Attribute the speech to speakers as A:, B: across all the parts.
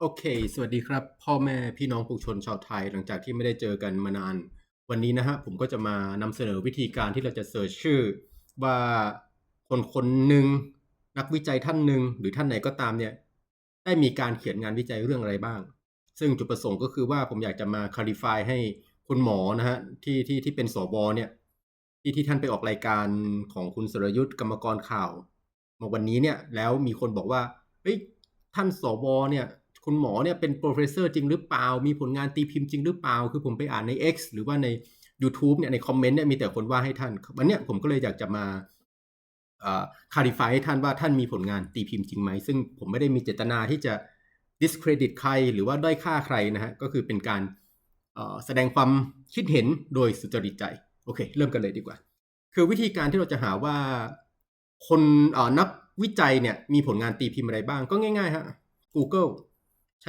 A: โอเค สวัสดีครับ พ่อแม่พี่น้องปวงชนชาวไทย หลังจากที่ไม่ได้เจอกันมานาน วันนี้นะฮะผมก็จะมานำเสนอวิธีการที่เราจะเสิร์ชชื่อ ว่าคนคนหนึ่งนักวิจัยท่านหนึ่งหรือท่านไหนก็ตามเนี่ย ได้มีการเขียนงานวิจัยเรื่องอะไรบ้าง ซึ่งจุดประสงค์ก็คือว่าผมอยากจะมาค l ิฟายให้คุณหมอนะฮะที่ที่ที่เป็นสวเนี่ยที่ที่ท่านไปออกรายการของคุณสรยุทธ์กรรมกรข่าวมาวันนี้เนี่ยแล้วมีคนบอกว่าเฮ้ยท่านสวเนี่ย คุณหมอเนี่ยเป็นโปรเฟสเซอร์จริงหรือเปล่า มีผลงานตีพิมพ์จริงหรือเปล่า คือผมไปอ่านใน X หรือว่าใน YouTube เนี่ยในคอมเมนต์เนี่ยมีแต่คนว่าให้ท่านวันเนี้ยผมก็เลยอยากจะมาคาริฟายให้ท่านว่าท่านมีผลงานตีพิมพ์จริงไหม ซึ่งผมไม่ได้มีเจตนาที่จะ discredit ใครหรือว่าด้อยค่าใครนะฮะ ก็คือเป็นการแสดงความคิดเห็นโดยสุจริตใจ โอเค เริ่มกันเลยดีกว่า คือวิธีการที่เราจะหาว่าคนนักวิจัยเนี่ยมีผลงานตีพิมพ์อะไรบ้างก็ง่ายๆฮะ Google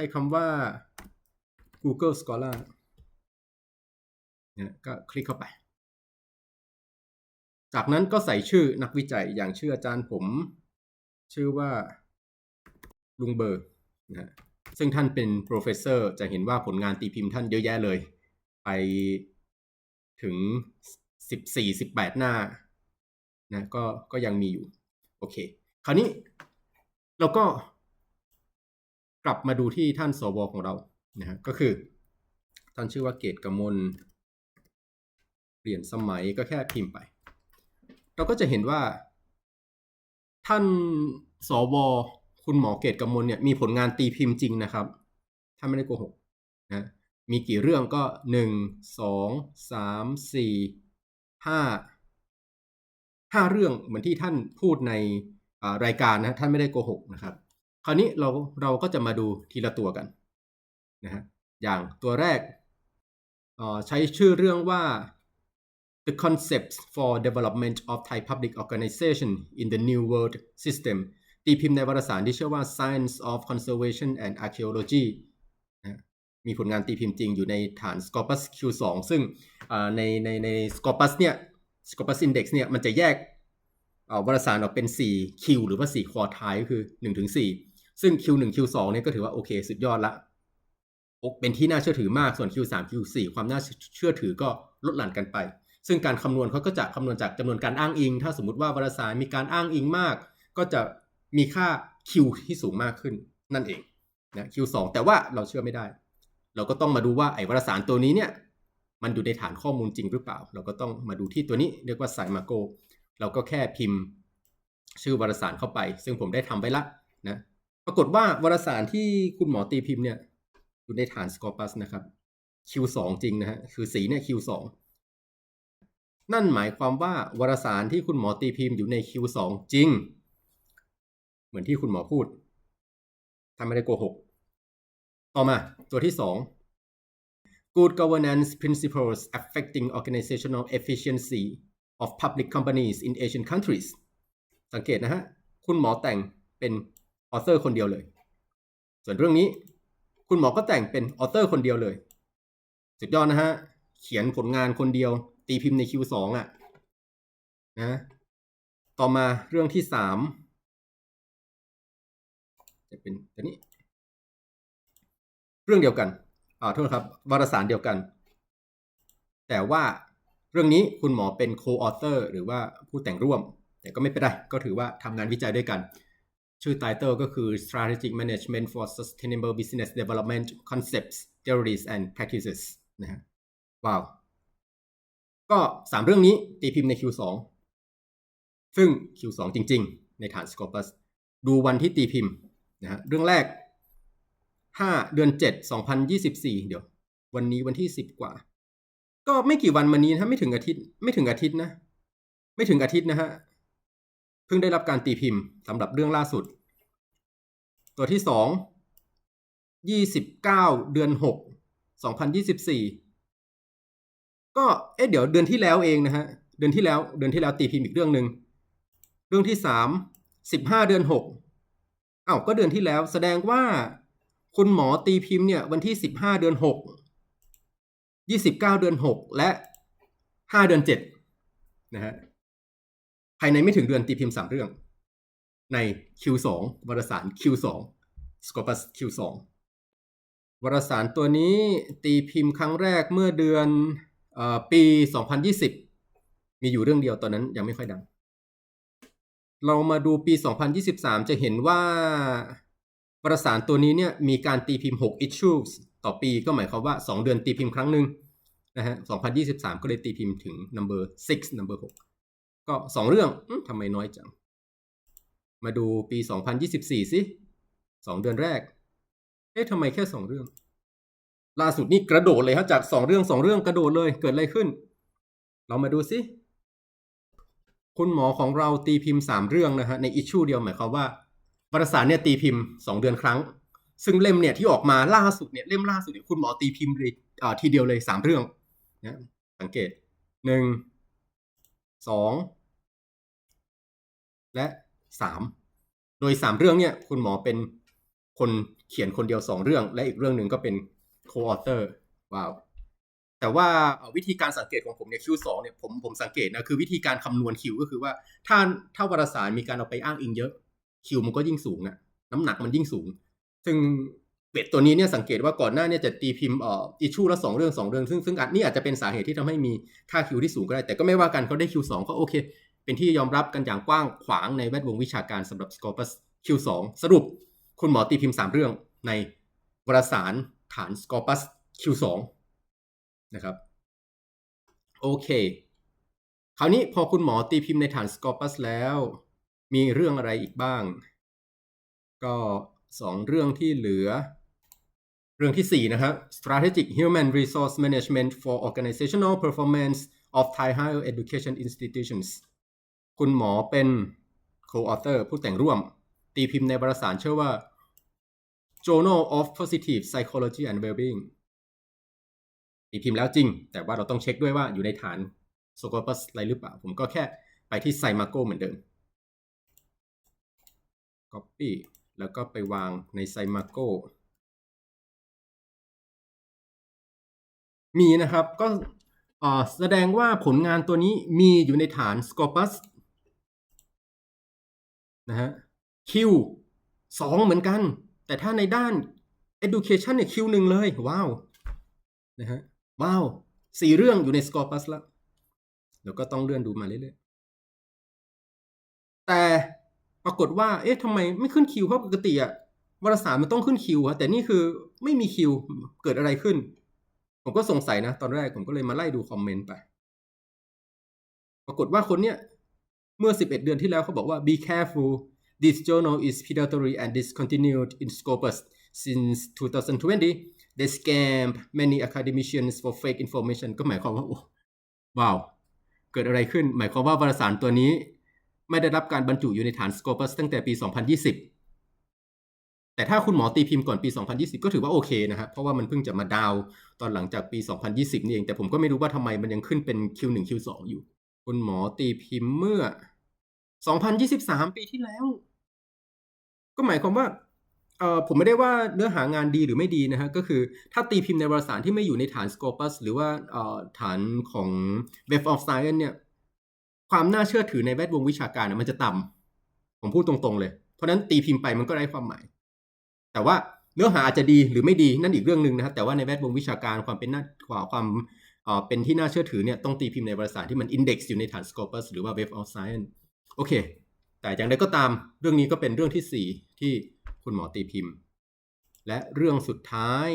A: ช้คำว่า Google Scholar นะก็คลิกเข้าไป จากนั้นก็ใส่ชื่อนักวิจัยอย่างชื่ออาจารย์ผม ชื่อว่าลุงเบอร์นะซึ่งท่านเป็น professor จะเห็นว่าผลงานตีพิมพ์ท่านเยอะแยะเลย ไปถึง 14-18 หน้านะก็ก็ยังมีอยู่ โอเค คราวนี้เราก็ ลับมาดูที่ท่านสวของเรานะฮะก็คือ ท่านชื่อว่าเกตกมลเปลี่ยนสมัยก็แค่พิมพ์ไป เราก็จะเห็นว่า ท่านสวคุณหมอเกตกมลเนี่ยมีผลงานตีพิมพ์จริงนะครับ ถ้าไม่ได้โกหกนะมีกี่เรื่องก็หนึ่งสองสามสี่ห้าห้าเรื่องเหมือนที่ท่านพูดในรายการนะท่านไม่ได้โกหกนะครับ ราวนี้เราเราก็จะมาดูทีละตัวกันนะฮะอย่างตัวแรกใช้ชื่อเรื่องว่า The Concepts for Development of Thai Public Organization in the New World System ตีพิมพ์ในวารสารที่ชื่อว่า Science of Conservation and Archaeology มีผลงานตีพิมพ์จริงอยู่ในฐาน Scopus Q2 ซึ่งในในใน Scopus เนี่ย Scopus Index เนี่ยมันจะแยกวารสารออกเป็น4วหรือว่า 4 ควอไทก็คือ 1-4 ซึ่ง Q1 Q2 เนี่ยก็ถือว่าโอเคสุดยอดละเป็นที่น่าเชื่อถือมากส่วน Q3 Q4 ความน่าเชื่อถือก็ลดหลั่นกันไป ซึ่งการคำนวณเขาก็จะคำนวณจากจำนวนการอ้างอิง ถ้าสมมติว่าวารสารมีการอ้างอิงมาก ก็จะมีค่า Q ที่สูงมากขึ้นนั่นเองนะ Q2 แต่ว่าเราเชื่อไม่ได้ เราก็ต้องมาดูว่าไอ้วารสารตัวนี้เนี่ยมันอยู่ในฐานข้อมูลจริงหรือเปล่า เราก็ต้องมาดูที่ตัวนี้เรียกว่าสายมาโกเราก็แค่พิมพ์ ชื่อวารสารเข้าไป ซึ่งผมได้ทำไว้ละนะ ปรากฏว่าวารสารที่คุณหมอตีพิมพ์เนี่ยอยู่ในฐานสกอปัสนะครับ Q2 จริงนะฮะคือสีเนี่ย Q2 นั่นหมายความว่าวารสารที่คุณหมอตีพิมพ์อยู่ใน Q2 จริง เหมือนที่คุณหมอพูดทำไม่ได้โกหก ต่อมาตัวที่ 2 Good governance principles affecting organizational efficiency of public companies in Asian countries สังเกตนะฮะ คุณหมอแต่งเป็น ออเตอร์คนเดียวเลย ส่วนเรื่องนี้ คุณหมอก็แต่งเป็นออเตอร์คนเดียวเลย สุดยอดนะฮะ เขียนผลงานคนเดียว ตีพิมพ์ใน Q2 อะ นะ ต่อมาเรื่องที่สามจะเป็นตัวนี้ เรื่องเดียวกันอ่าโทษครับ วารสารเดียวกัน แต่ว่าเรื่องนี้คุณหมอเป็นโคออเตอร์หรือว่าผู้แต่งร่วม แต่ก็ไม่เป็นไร ก็ถือว่าทำงานวิจัยด้วยกัน ชื่อไตเติลก็คือ strategic management for sustainable business development concepts theories and practices นะฮะว้าวก็สามเรื่องนี้ตีพิมพ์ใน Q2 ซึ่ง Q2 จริง ๆ ในฐาน Scopus ดูวันที่ตีพิมพ์นะฮะเรื่องแรก 5 เดือน 7 2024 เดี๋ยว วันนี้วันที่ 10 กว่า ก็ไม่กี่วันมานี้นะไม่ถึงอาทิตย์ ไม่ถึงอาทิตย์นะ ไม่ถึงอาทิตย์นะฮะ เพิ่งได้รับการตีพิมพ์สำหรับเรื่องล่าสุด ตัวที่สองยี่สิบเก้าเดือนหกสองพันยี่สิบสี่ก็เอ๊ะเดี๋ยวเดือนที่แล้วเองนะฮะเดือนที่แล้วเดือนที่แล้วตีพิมพ์อีกเรื่องหนึ่งเรื่องที่สามสิบห้าเดือนหกอ้าวก็เดือนที่แล้วแสดงว่าคุณหมอตีพิมพ์เนี่ยวันที่สิบห้าเดือนหกยี่สิบเก้าเดือนหกและห้าเดือนเจ็ดนะฮะ ภายในไม่ถึงเดือนตีพิมพ์สามเรื่อง ใน Q2 วารสาร Q2 Scopus Q2 วารสารตัวนี้ตีพิมพ์ครั้งแรกเมื่อเดือนอปี 2020 มีอยู่เรื่องเดียวตอนนั้นยังไม่ค่อยดัง เรามาดูปี 2023 จะเห็นว่าวารสารตัวนี้เนี่ยมีการตีพิมพ์ 6 issues ต่อปีก็หมายความว่า 2 เดือนตีพิมพ์ครั้งหนึ่งนะฮะ 2023 ก็เลยตีพิมพ์ถึง number 6 number 6 ก็2เรื่องอทำไมน้อยจัง มาดูปี 2024 สิ2เดือนแรก เอ๊ะทำไมแค่2เรื่อง ล่าสุดนี่กระโดดเลยฮะจาก2เรื่อง2เรื่องกระโดดเลยเกิดอะไรขึ้น เรามาดูสิคุณหมอของเราตีพิมพ์3เรื่องนะฮะในอิชชูเดียวหมายความว่าวารสารเนี่ยตีพิมพ์2เดือนครั้ง ซึ่งเล่มเนี่ยที่ออกมาล่าสุดเนี่ยเล่มล่าสุดเนี่ยคุณหมอตีพิมพ์เลยอ่อทีเดียวเลย3เรื่องนะสังเกต1 2 และ3โดย3เรื่องเนี่ยคุณหมอเป็นคนเขียนคนเดียว2เรื่อง และอีกเรื่องหนึ่งก็เป็นโคออเตอร์ว้าวแต่ว่าวิธีการสังเกตของผมเนี่ย Q2 เนี่ยผมผมสังเกตนะคือวิธีการคำนวณ Q ก็คือว่าถ้าถ้าวารสารมีการเอาไปอ้างอิงเยอะ Q มันก็ยิ่งสูงอะน้ำหนักมันยิ่งสูง ซึ่งเป็ดตัวนี้เนี่ยสังเกตว่าก่อนหน้าเนี่ยจะตีพิมพ์อ่ออิชูละสองเรื่องสองเรื่องซึ่งซึ่งอันนี้อาจจะเป็นสาเหตุที่ทำให้มีค่า Q ที่สูงก็ได้ แต่ก็ไม่ว่ากันเขาได้ Q2 ก็โอเค เป็นที่ยอมรับกันอย่างกว้างขวางในแวดวงวิชาการสำหรับ Scopus Q2 สรุปคุณหมอตีพิมพ์ 3 เรื่องในวารสารฐาน Scopus Q2 นะครับ โอเค คราวนี้พอคุณหมอตีพิมพ์ในฐาน Scopus แล้ว มีเรื่องอะไรอีกบ้าง ก็สองเรื่องที่เหลือ เรื่องที่ 4 นะครับ strategic human resource management for organizational performance of Thai higher education institutions คุณหมอเป็น co-author ผู้แต่งร่วม ตีพิมพ์ในวารสารชื่อว่า Journal of Positive Psychology and Wellbeing ตีพิมพ์แล้วจริง แต่ว่าเราต้องเช็คด้วยว่าอยู่ในฐาน Scopus อะไรหรือเปล่า ผมก็แค่ไปที่ s i m a g o เหมือนเดิม Copy แล้วก็ไปวางใน s i m a g o มีนะครับก็แสดงว่าผลงานตัวนี้มีอยู่ในฐาน Scopus นะฮะ Q สองเหมือนกัน แต่ถ้าในด้าน Education เนี่ย Q หนึ่งเลย ว้าว นะฮะ ว้าวสี่เรื่องอยู่ใน Scopus แล้วแล้วก็ต้องเลื่อนดูมาเรื่อยๆ แต่ปรากฏว่า เอ๊ะทำไมไม่ขึ้นคิวเพราะปกติอะวารสารมันต้องขึ้นคิวอะแต่นี่คือไม่มีคิว เกิดอะไรขึ้น ผมก็สงสัยนะ ตอนแรกผมก็เลยมาไล่ดูคอมเมนต์ไป ปรากฏว่าคนเนี้ย เมื่อ 11 เดือนที่แล้วเขาบอกว่า be careful this journal is predatory and discontinued in Scopus since 2020 they scam many academicians for fake information ก็หมายความว่า ว้าว เกิดอะไรขึ้น หมายความว่าวารสารตัวนี้ ไม่ได้รับการบรรจุอยู่ในฐาน Scopus ตั้งแต่ปี 2020 แต่ถ้าคุณหมอตีพิมพ์ก่อนปี 2020 ก็ถือว่าโอเคนะครับเพราะว่ามันเพิ่งจะมาดาวตอนหลังจากปี 2020 นี่เอง แต่ผมก็ไม่รู้ว่าทำไมมันยังขึ้นเป็น Q1 Q2 อยู่ คุณหมอตีพิมพ์เมื่อ 2023 ปีที่แล้ว ก็หมายความว่าเอ่อผมไม่ได้ว่าเนื้อหางานดีหรือไม่ดีนะฮะก็คือถ้าตีพิมพ์ในวารสารที่ไม่อยู่ในฐาน Scopus หรือว่าเอ่อฐานของ Web of Science เนี่ย ความน่าเชื่อถือในแวดวงวิชาการนะมันจะต่ำผมพูดตรงๆเลย เพราะนั้นตีพิมพ์ไปมันก็ไร้ความหมาย แต่ว่าเนื้อหาอาจจะดีหรือไม่ดีนั่นอีกเรื่องหนึ่งนะครับแต่ว่าในแวดวงวิชาการความเป็นน่าความความเอ่อเป็นที่น่าเชื่อถือเนี่ยต้องตีพิมพ์ในวารสารที่มันอินเด็กซ์อยู่ในฐาน Scopus หรือว่า Web of Science โอเค แต่อย่างไรก็ตามเรื่องนี้ก็เป็นเรื่องที่ 4 ที่คุณหมอตีพิมพ์ และเรื่องสุดท้าย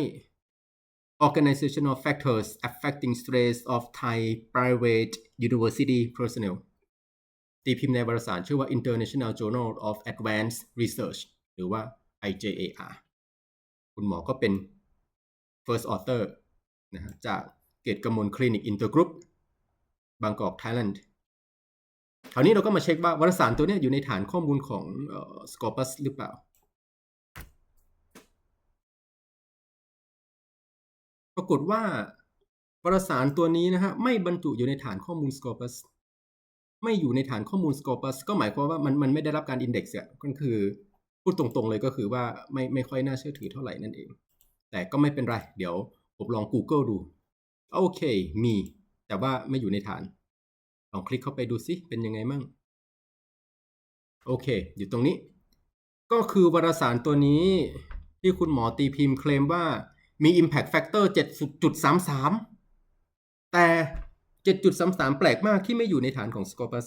A: organizational factors affecting stress of Thai private university personnel ตีพิมพ์ในวารสารชื่อว่า International Journal of Advanced Research หรือว่า IJAR คุณหมอก็เป็น first author นะฮะจากเกตกมลคลินิกอินเตอร์กรุ๊ปบางกอกไทยแลนด์ คราวนี้เราก็มาเช็คว่าวารสารตัวนี้อยู่ในฐานข้อมูลของเอ่อ Scopus หรือเปล่า ปรากฏว่าวารสารตัวนี้นะฮะไม่บรรจุอยู่ในฐานข้อมูล Scopus ไม่อยู่ในฐานข้อมูล Scopus ก็หมายความว่ามันมันไม่ได้รับการอินเด็กซ์อะก็คือพูดตรงๆเลยก็คือว่าไม่ไม่ค่อยน่าเชื่อถือเท่าไหร่นั่นเอง แต่ก็ไม่เป็นไร เดี๋ยวผมลอง Google ดู โอเค มี แต่ว่าไม่อยู่ในฐาน ลองคลิกเข้าไปดูซิเป็นยังไงมั่งโอเค อยู่ตรงนี้ ก็คือวารสารตัวนี้ที่คุณหมอตีพิมพ์เคลมว่ามี impact factor 7.33 แต่ 7.33 แปลกมากที่ไม่อยู่ในฐานของ Scopus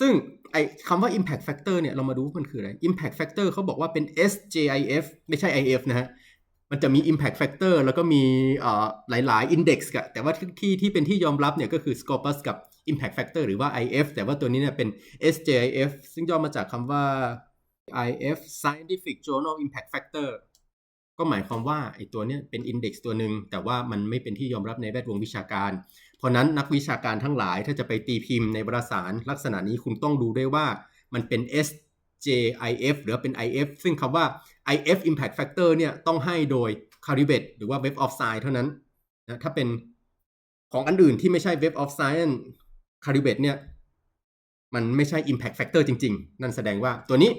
A: ซึ่งไอคำว่า impact factor เนี่ย เรามาดูมันคืออะไร impact factor เขาบอกว่าเป็น SJIF ไม่ใช่ IF นะฮะ มันจะมี impact factor แล้วก็มีอ่อหลาย ๆ index กะแต่ว่าที่ที่เป็นที่ยอมรับเนี่ยก็คือ Scopus กับ impact factor หรือว่า IF แต่ว่าตัวนี้เนี่ยเป็น SJIF ซึ่งย่อมาจากคำว่า IF Scientific Journal Impact Factor ก็หมายความว่าไอ้ตัวเนี้ยเป็น index ตัวหนึ่งแต่ว่ามันไม่เป็นที่ยอมรับในแวดวงวิชาการ เพราะนั้นนักวิชาการทั้งหลายถ้าจะไปตีพิมพ์ในวารสารลักษณะนี้คุณต้องดูด้วยว่ามันเป็น SJIF หรือเป็น IF ซึ่งคำว่า IF Impact Factor เนี่ยต้องให้โดย c a r i b e t หรือว่า Web of Science เท่านั้นนะถ้าเป็นของอันอื่นที่ไม่ใช่ Web of Science c a r i b e t เนี่ยมันไม่ใช่ Impact Factor จริง ๆ นั่นแสดงว่าตัวนี้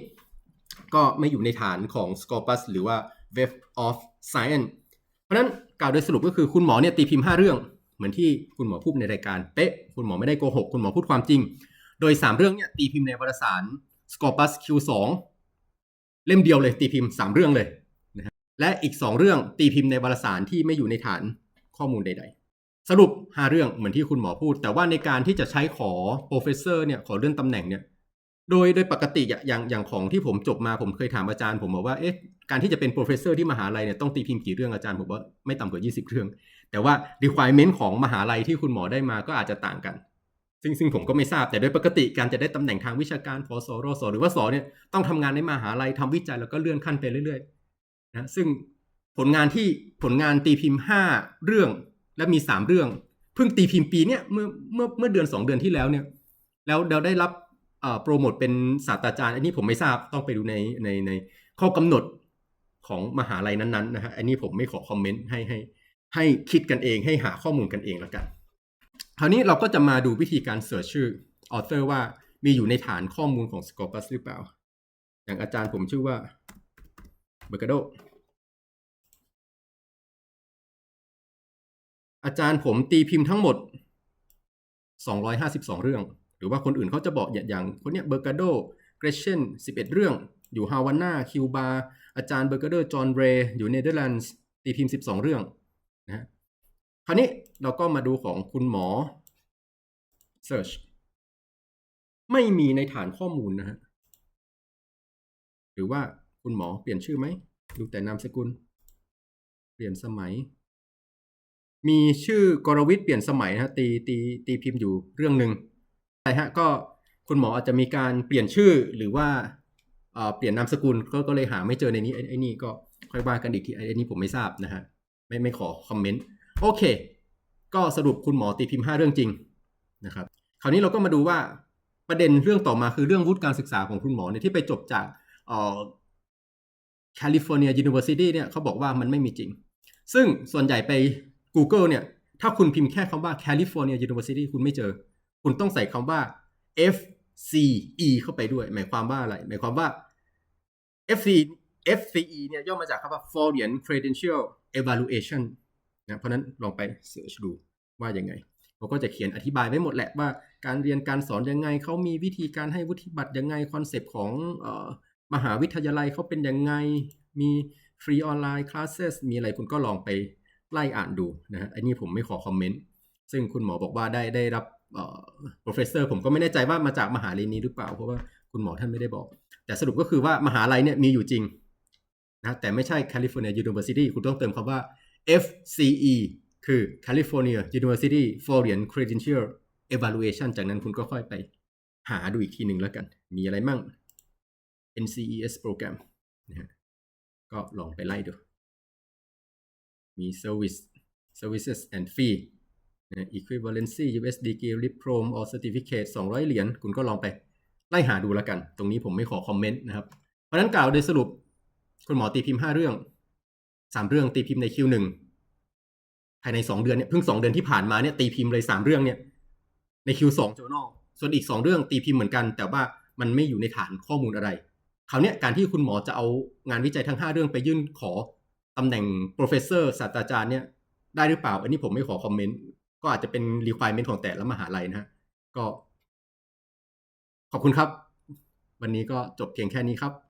A: ก็ไม่อยู่ในฐานของ Scopus หรือว่า Web of Science เพราะฉะนั้นกล่าวโดยสรุปก็คือคุณหมอเนี่ยตีพิมพ์ 5 เรื่อง เหมือนที่คุณหมอพูดในรายการเป๊ะ คุณหมอไม่ได้โกหก คุณหมอพูดความจริง โดย 3 เรื่องเนี่ยตีพิมพ์ในวารสาร Scopus Q2 เล่มเดียวเลยตีพิมพ์ 3 เรื่องเลยนะฮะและอีก 2 เรื่องตีพิมพ์ในวารสารที่ไม่อยู่ในฐานข้อมูลใด ๆ สรุป 5 เรื่องเหมือนที่คุณหมอพูด แต่ว่าในการที่จะใช้ขอ professor เนี่ยขอเลื่อนตำแหน่งเนี่ยโดยโดยปกติอย่างอย่างของที่ผมจบมาผมเคยถามอาจารย์ ผมบอกว่าเอ๊ะการที่จะเป็น professor ที่มหาลัยเนี่ยต้องตีพิมพ์กี่เรื่องอาจารย์บอกว่าไม่ต่ำกว่า 20 เรื่อง แต่ว่า requirement ของมหาลัยที่คุณหมอได้มาก็อาจจะต่างกัน ซึ่งซึ่งผมก็ไม่ทราบแต่โดยปกติการจะได้ตำแหน่งทางวิชาการพสรสหรือว่าสเนี่ยต้องทำงานในมหาลัยทำวิจัยแล้วก็เลื่อนขั้นไปเรื่อยๆนะซึ่งผลงานที่ผลงานตีพิมพ์ 5 เรื่อง และมี3เรื่องเพิ่งตีพิมพ์ปีเนี้ยเมื่อเมื่อเมื่อเดือน2เดือนที่แล้วเนี่ย แล้วเราได้รับโปรโมทเป็นศาสตราจารย์ อันนี้ผมไม่ทราบต้องไปดูในในในข้อกำหนดของมหาลัยนั้นๆนะฮะอันนี้ผมไม่ขอคอมเมนต์ให้ให้ให้คิดกันเองให้หาข้อมูลกันเองแล้วกัน คราวนี้เราก็จะมาดูวิธีการเสิร์ชชื่อออเ r อร์ว่ามีอยู่ในฐานข้อมูลของ Scopus หรือเปล่า อย่างอาจารย์ผมชื่อว่าเบอร์กาโด อาจารย์ผมตีพิมพ์ทั้งหมด 252 เรื่อง หรือว่าคนอื่นเขาจะบอกอย่างคนเนี้ยเบอร์กาโดเกรเชน11 เรื่อง อยู่ฮาวาน่าคิวบาอาจารย์เบอร์กาโดจอห์นเรย์อยู่เนเธอร์แลนด์ตีพิมพ์ 12 เรื่องนะฮะคราวนี้เราก็มาดูของคุณหมอ Search ไม่มีในฐานข้อมูลนะฮะหรือว่าคุณหมอเปลี่ยนชื่อไหม ดูแต่นามสกุล เปลี่ยนสมัย มีชื่อกรวิทย์เปลี่ยนสมัยนะตีตีตีพิมพ์อยู่เรื่องหนึ่งใช่ฮะก็คุณหมออาจจะมีการเปลี่ยนชื่อหรือว่าเปลี่ยนนามสกุลก็ก็เลยหาไม่เจอในนี้ไอ้นี่ก็ค่อยว่ากันอีกทีไอ้นี่ผมไม่ทราบนะฮะไม่ไม่ขอคอมเมนต์โอเค ก็สรุปคุณหมอตีพิมพ์ 5 เรื่องจริงนะครับ คราวนี้เราก็มาดูว่าประเด็นเรื่องต่อมาคือเรื่องวุฒิการศึกษาของคุณหมอเนี่ยที่ไปจบจากแคลิฟอร์เนียยูนิเวอร์ซิตี้เนี่ยเขาบอกว่ามันไม่มีจริง ซึ่งส่วนใหญ่ไป Google เนี่ย ถ้าคุณพิมพ์แค่คำว่า California University คุณไม่เจอ คุณต้องใส่คำว่า FCE เข้าไปด้วย หมายความว่าอะไร หมายความว่า FC FCE เนี่ยย่อมาจากคำว่า Foreign Credential Evaluation นะเพราะนั้นลองไปเสิร์ชดูว่ายังไงเขาก็จะเขียนอธิบายไว้หมดแหละว่าการเรียนการสอนยังไง เขามีวิธีการให้วุฒิบัตรยังไง คอนเซปต์ของออมหาวิทยาลัยเขาเป็นยังไง มีฟรีออนไลน์คลาสเซสมีอะไรคุณก็ลองไป ไล่อ่านดูนะฮะอันนี้ผมไม่ขอคอมเมนต์ซึ่งคุณหมอบอกว่าได้ได้รับเอ่อ professor ผมก็ไม่แน่ใจว่ามาจากมหาลัยนี้หรือเปล่า เพราะว่าคุณหมอท่านไม่ได้บอก แต่สรุปก็คือว่ามหาลัยเนี่ยมีอยู่จริงนะแต่ไม่ใช่ California University คุณต้องเติมคำว่า FCE คือ California University Foreign Credential Evaluation จากนั้นคุณก็ค่อยไปหาดูอีกทีหนึ่งแล้วกัน มีอะไรมั่ง NCES program นะฮะก็ลองไปไล่ดู มี Service Services and Fee Equivalency USD Gift Prom or Certificate 200 เหรียญคุณก็ลองไปไล่หาดูแล้วกัน ตรงนี้ผมไม่ขอคอมเมนต์นะครับ เพราะนั้นกล่าวโดยสรุป คุณหมอตีพิมพ์ 5 เรื่อง 3 เรื่องตีพิมพ์ใน Q1 ภายใน 2 เดือนเนี่ยเพิ่ง 2 เดือนที่ผ่านมาเนี่ยตีพิมพ์เลย 3 เรื่องเนี่ยใน Q2 journal ส่วนอีก 2 เรื่องตีพิมพ์เหมือนกัน แต่ว่ามันไม่อยู่ในฐานข้อมูลอะไรคราวนี้การที่คุณหมอจะเอางานวิจัยทั้ง 5 เรื่องไปยื่นขอ ตำแหน่ง professor ศาสตราจารย์เนี่ยได้หรือเปล่า อันนี้ผมไม่ขอคอมเมนต์ ก็อาจจะเป็น requirement ของแต่ละมหาลัยนะฮะ ก็ ขอบคุณครับ วันนี้ก็จบเพียงแค่นี้ครับ